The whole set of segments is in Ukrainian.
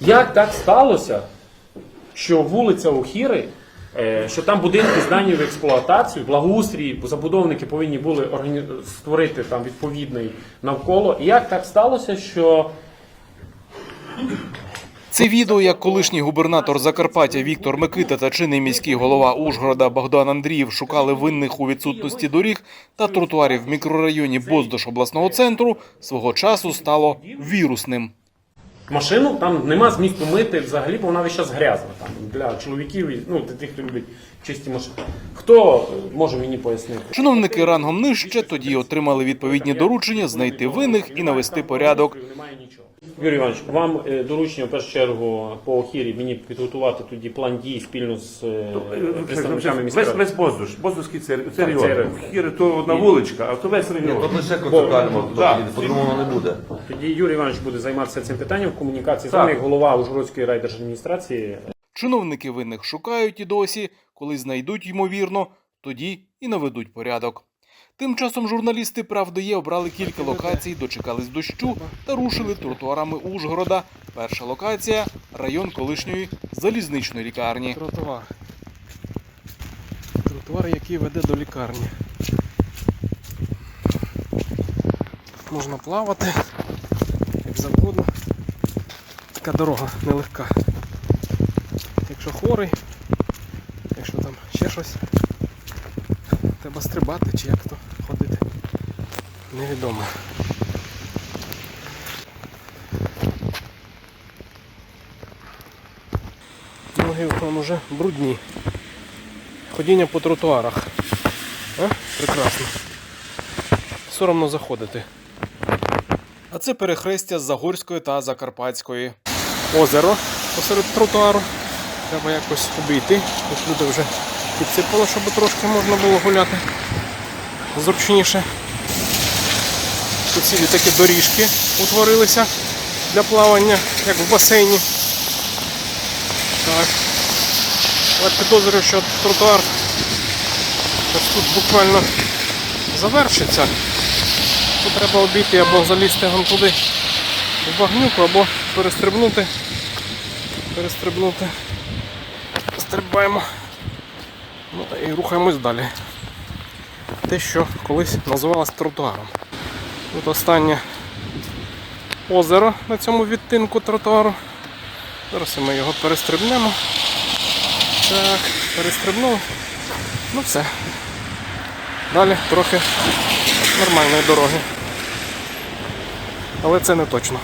Як так сталося, що вулиця Охіри, е, що там будинки здані в експлуатацію, благоустрій, забудовники повинні були органі... створити там відповідний навколо. Як так сталося, що Це відео, як колишній губернатор Закарпаття Віктор Микита та чинний міський голова Ужгорода Богдан Андріїв шукали винних у відсутності доріг та тротуарів в мікрорайоні Боздош обласного центру, свого часу стало вірусним. Машину там нема змісту мити взагалі, бо вона весь час грязна там для чоловіків ну, для тих, хто любить чисті машини. Хто е, може мені пояснити? Чиновники рангом нижче тоді отримали відповідні доручення знайти винних і навести порядок. Юрій Іванович, вам е, доручення в першу чергу по охірі мені підготувати тоді план дій спільно з е, представниками міської Весь, весь Боздуш, Боздушський це, це це район. район. Хіри то одна вуличка, а то весь Ні, район. тут лише Так. по-другому воно не буде. Тоді Юрій Іванович буде займатися цим питанням в комунікації з вами, як голова Ужгородської райдержадміністрації. Чиновники винних шукають і досі, коли знайдуть ймовірно, тоді і наведуть порядок. Тим часом журналісти правди є обрали кілька локацій, дочекались дощу та рушили тротуарами Ужгорода. Перша локація район колишньої залізничної лікарні. Тротуар. Тротуар, який веде до лікарні. Можна плавати, як завгодно. Така дорога нелегка. Якщо хворий, якщо там ще щось, треба стрибати чи як то ходити. Невідомо. Ноги вон уже брудні. Ходіння по тротуарах. А? Прекрасно. Соромно заходити. А це перехрестя з Загорської та Закарпатської. Озеро посеред тротуару. Треба якось обійти. Тут люди вже підсипало, щоб трошки можна було гуляти зручніше. Тут цілі такі доріжки утворилися для плавання, як в басейні. Так. Але підозрюю, що тротуар тут буквально завершиться. Тут треба обійти або залізти вон туди в багнюку, або перестрибнути. Перестрибнути. Стрибаємо. Ну та і рухаємось далі. Те, що колись називалось тротуаром. Тут останнє озеро на цьому відтинку тротуару. Зараз ми його перестрибнемо. Так, перестрибнули. Ну все. Далі трохи нормальної дороги. Але це не точно.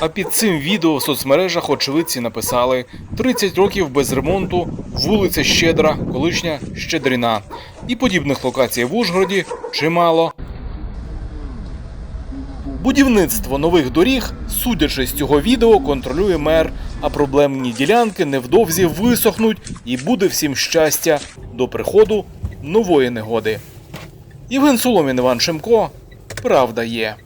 А під цим відео в соцмережах очевидці написали 30 років без ремонту, вулиця Щедра, колишня Щедріна. І подібних локацій в Ужгороді чимало. Будівництво нових доріг, судячи з цього відео, контролює мер, а проблемні ділянки невдовзі висохнуть і буде всім щастя до приходу нової негоди. Євген Соломін, Іван Шемко. Правда є.